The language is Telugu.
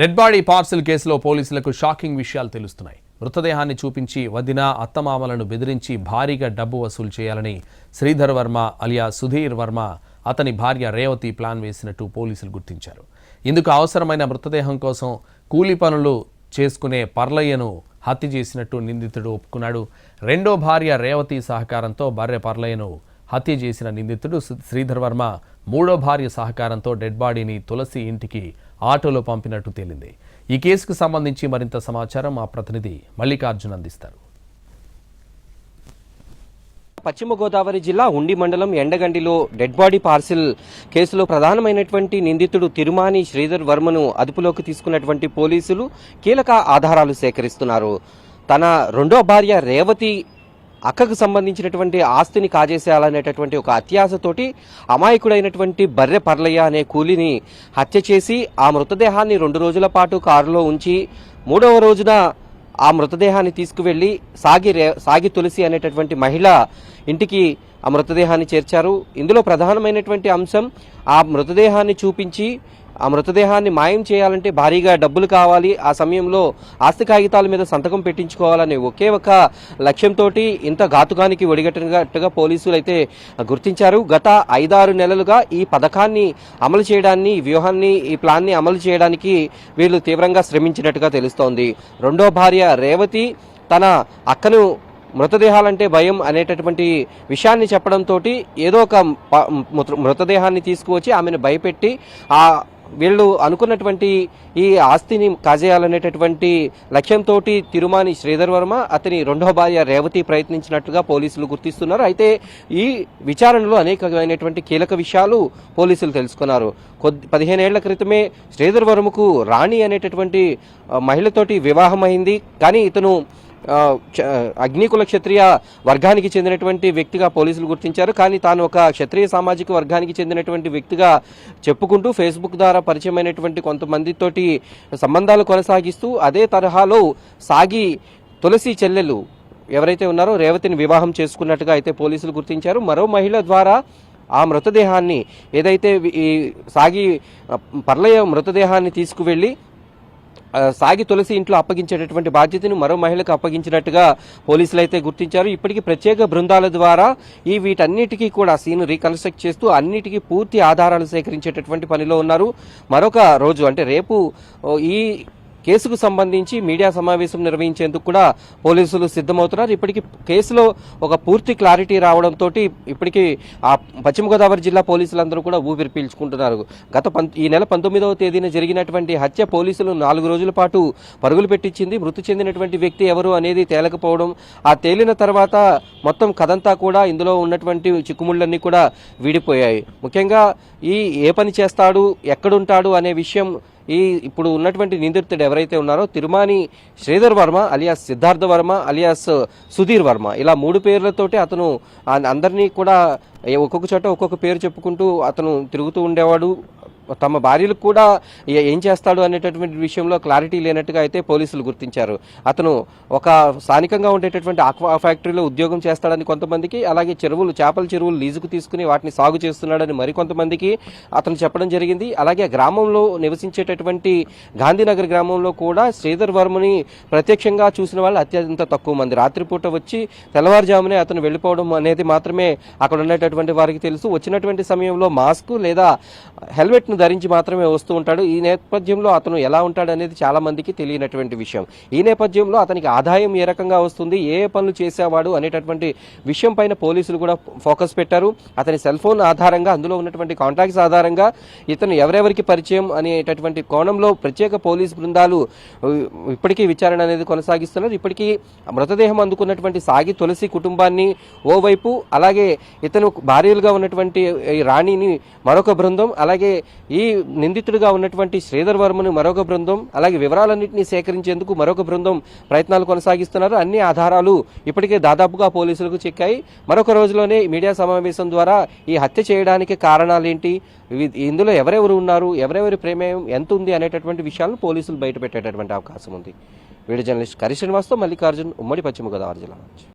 డెడ్ బాడీ పార్సిల్ కేసులో పోలీసులకు షాకింగ్ విషయాలు తెలుస్తున్నాయి. మృతదేహాన్ని చూపించి వదిన అత్తమామలను బెదిరించి భారీగా డబ్బు వసూలు చేయాలని శ్రీధర్ వర్మ అలియా సుధీర్ వర్మ అతని భార్య రేవతి ప్లాన్ వేసినట్టు పోలీసులు గుర్తించారు. ఇందుకు అవసరమైన మృతదేహం కోసం కూలి పనులు చేసుకునే పర్లయ్యను హత్య చేసినట్టు నిందితుడు ఒప్పుకున్నాడు. రెండో భార్య రేవతి సహకారంతో భార్య పర్లయ్యను హత్య చేసిన నిందితుడు శ్రీధర్ వర్మ మూడో భార్య సహకారంతో డెడ్ బాడీని తులసి ఇంటికి ఆటోలో పంపినట్టు తేలింది. ఈ కేసుకు సంబంధించి మరింత సమాచారం మా ప్రతినిధి మల్లికార్జున్ అందిస్తారు. పశ్చిమ గోదావరి జిల్లా ఉండి మండలం ఎండగండిలో డెడ్ బాడీ పార్సిల్ కేసులో ప్రధానమైనటువంటి నిందితుడు తిరుమాని శ్రీధర్ వర్మను అదుపులోకి తీసుకున్నటువంటి పోలీసులు కీలక ఆధారాలు సేకరిస్తున్నారు. తన రెండో భార్య రేవతి అక్కకు సంబంధించినటువంటి ఆస్తిని కాజేసేయాలనేటటువంటి ఒక అత్యాశతోటి అమాయకుడైనటువంటి బర్రె పర్లయ్య అనే కూలిని హత్య చేసి ఆ మృతదేహాన్ని రెండు రోజుల పాటు కారులో ఉంచి మూడవ రోజున ఆ మృతదేహాన్ని తీసుకువెళ్ళి సాగి సాగి తులసి అనేటటువంటి మహిళ ఇంటికి ఆ మృతదేహాన్ని చేర్చారు. ఇందులో ప్రధానమైనటువంటి అంశం ఆ మృతదేహాన్ని చూపించి ఆ మృతదేహాన్ని మాయం చేయాలంటే భారీగా డబ్బులు కావాలి. ఆ సమయంలో ఆస్తి కాగితాల మీద సంతకం పెట్టించుకోవాలనే ఒకే ఒక లక్ష్యంతో ఇంత ఘాతుకానికి ఒడిగట్టినట్టుగా పోలీసులు అయితే గుర్తించారు. గత ఐదారు నెలలుగా ఈ పథకాన్ని అమలు చేయడాన్ని వ్యూహాన్ని ఈ ప్లాన్ని అమలు చేయడానికి వీళ్ళు తీవ్రంగా శ్రమించినట్టుగా తెలుస్తోంది. రెండో భార్య రేవతి తన అక్కను మృతదేహాలంటే భయం అనేటటువంటి విషయాన్ని చెప్పడంతో ఏదో ఒక మృత- మృతదేహాన్ని తీసుకువచ్చి ఆమెను భయపెట్టి ఆ వీళ్ళు అనుకున్నటువంటి ఈ ఆస్తిని కాజేయాలనేటటువంటి లక్ష్యంతో తిరుమాని శ్రీధర్ వర్మ అతని రెండో భార్య రేవతి ప్రయత్నించినట్లుగా పోలీసులు గుర్తిస్తున్నారు. అయితే ఈ విచారణలో అనేకమైనటువంటి కీలక విషయాలు పోలీసులు తెలుసుకున్నారు. కొద్ది పదిహేనేళ్ళ క్రితమే శ్రీధర్ వర్మకు రాణి అనేటటువంటి మహిళతోటి వివాహం అయింది కానీ ఇతను అగ్నికుల క్షత్రియ వర్గానికి చెందినటువంటి వ్యక్తిగా పోలీసులు గుర్తించారు. కానీ తాను ఒక క్షత్రియ సామాజిక వర్గానికి చెందినటువంటి వ్యక్తిగా చెప్పుకుంటూ ఫేస్బుక్ ద్వారా పరిచయమైనటువంటి కొంతమందితోటి సంబంధాలు కొనసాగిస్తూ అదే తరహాలో సాగి తులసి చెల్లెలు ఎవరైతే ఉన్నారో రేవతిని వివాహం చేసుకున్నట్టుగా అయితే పోలీసులు గుర్తించారు. మరో మహిళ ద్వారా ఆ మృతదేహాన్ని ఏదైతే ఈ సాగి పర్లయ మృతదేహాన్ని తీసుకువెళ్ళి సాగి తులసి ఇంట్లో అప్పగించేటటువంటి బాధ్యతను మరో మహిళకు అప్పగించినట్టుగా పోలీసులు అయితే గుర్తించారు. ఇప్పటికీ ప్రత్యేక బృందాల ద్వారా ఈ వీటన్నిటికీ కూడా సీన్ రీకన్స్ట్రక్ట్ చేస్తూ అన్నిటికీ పూర్తి ఆధారాలు సేకరించేటటువంటి పనిలో ఉన్నారు. మరొక రోజు అంటే రేపు ఈ కేసుకు సంబంధించి మీడియా సమావేశం నిర్వహించేందుకు కూడా పోలీసులు సిద్ధమవుతున్నారు. ఇప్పటికీ కేసులో ఒక పూర్తి క్లారిటీ రావడంతో ఇప్పటికీ ఆ పశ్చిమ గోదావరి జిల్లా పోలీసులందరూ కూడా ఊపిరి పీల్చుకుంటున్నారు. గత పం- ఈ నెల పంతొమ్మిదవ తేదీన జరిగినటువంటి హత్య పోలీసులు నాలుగు రోజుల పాటు పరుగులు పెట్టించింది. మృతి చెందినటువంటి వ్యక్తి ఎవరు అనేది తేలకపోవడం ఆ తేలిన తర్వాత మొత్తం కథంతా కూడా ఇందులో ఉన్నటువంటి చిక్కుముళ్ళన్నీ కూడా వీడిపోయాయి. ముఖ్యంగా ఈ ఏ పని చేస్తాడు ఎక్కడుంటాడు అనే విషయం ఈ ఇప్పుడు ఉన్నటువంటి నిందితుడు ఎవరైతే ఉన్నారో తిరుమాని శ్రీధర్ వర్మ అలియాస్ సిద్ధార్థ వర్మ అలియాస్ సుధీర్ వర్మ. ఇలా మూడు పేర్లతోటి అతను అందరినీ కూడా ఒక్కొక్క చోట ఒక్కొక్క పేరు చెప్పుకుంటూ అతను తిరుగుతూ ఉండేవాడు. తమ భార్యలకు కూడా ఏం చేస్తాడు అనేటటువంటి విషయంలో క్లారిటీ లేనట్టుగా అయితే పోలీసులు గుర్తించారు. అతను ఒక స్థానికంగా ఉండేటటువంటి ఆక్వా ఫ్యాక్టరీలో ఉద్యోగం చేస్తాడని కొంతమందికి అలాగే చెరువులు చేపల చెరువులు లీజుకు తీసుకుని వాటిని సాగు చేస్తున్నాడని మరికొంతమందికి అతను చెప్పడం జరిగింది. అలాగే గ్రామంలో నివసించేటటువంటి గాంధీనగర్ గ్రామంలో కూడా శ్రీధర్ వర్మని ప్రత్యక్షంగా చూసిన వాళ్ళు అత్యంత తక్కువ మంది. రాత్రిపూట వచ్చి తెల్లవారుజామునే అతను వెళ్ళిపోవడం అనేది మాత్రమే అక్కడ ఉండేటటువంటి వారికి తెలుసు. వచ్చినటువంటి సమయంలో మాస్క్ లేదా హెల్మెట్ను ధరించి మాత్రమే వస్తూ ఉంటాడు. ఈ నేపథ్యంలో అతను ఎలా ఉంటాడు అనేది చాలామందికి తెలియనటువంటి విషయం. ఈ నేపథ్యంలో అతనికి ఆదాయం ఏ రకంగా వస్తుంది ఏ ఏ పనులు చేసేవాడు అనేటటువంటి విషయం పైన పోలీసులు కూడా ఫోకస్ పెట్టారు. అతని సెల్ ఫోన్ ఆధారంగా అందులో ఉన్నటువంటి కాంటాక్ట్స్ ఆధారంగా ఇతను ఎవరెవరికి పరిచయం అనేటటువంటి కోణంలో ప్రత్యేక పోలీస్ బృందాలు ఇప్పటికీ విచారణ అనేది కొనసాగిస్తున్నారు. ఇప్పటికీ మృతదేహం అందుకున్నటువంటి సాగి తులసి కుటుంబాన్ని ఓవైపు అలాగే ఇతను భార్యలుగా ఉన్నటువంటి రాణిని మరొక బృందం అలాగే అలాగే ఈ నిందితుడిగా ఉన్నటువంటి శ్రీధర్ వర్మను మరొక బృందం అలాగే వివరాలన్నింటినీ సేకరించేందుకు మరొక బృందం ప్రయత్నాలు కొనసాగిస్తున్నారు. అన్ని ఆధారాలు ఇప్పటికే దాదాపుగా పోలీసులకు చిక్కాయి. మరొక రోజులోనే మీడియా సమావేశం ద్వారా ఈ హత్య చేయడానికి కారణాలేంటి? ఇందులో ఎవరెవరు ఉన్నారు? ఎవరెవరి ప్రమేయం? ఎంత ఉంది? అనేటటువంటి విషయాలను పోలీసులు బయటపెట్టేటటువంటి అవకాశం ఉంది. వీడియో జర్నలిస్ట్ కరి శ్రీనివాస్తో మల్లికార్జున్ ఉమ్మడి పశ్చిమ గోదావరి జిల్లా నుంచి.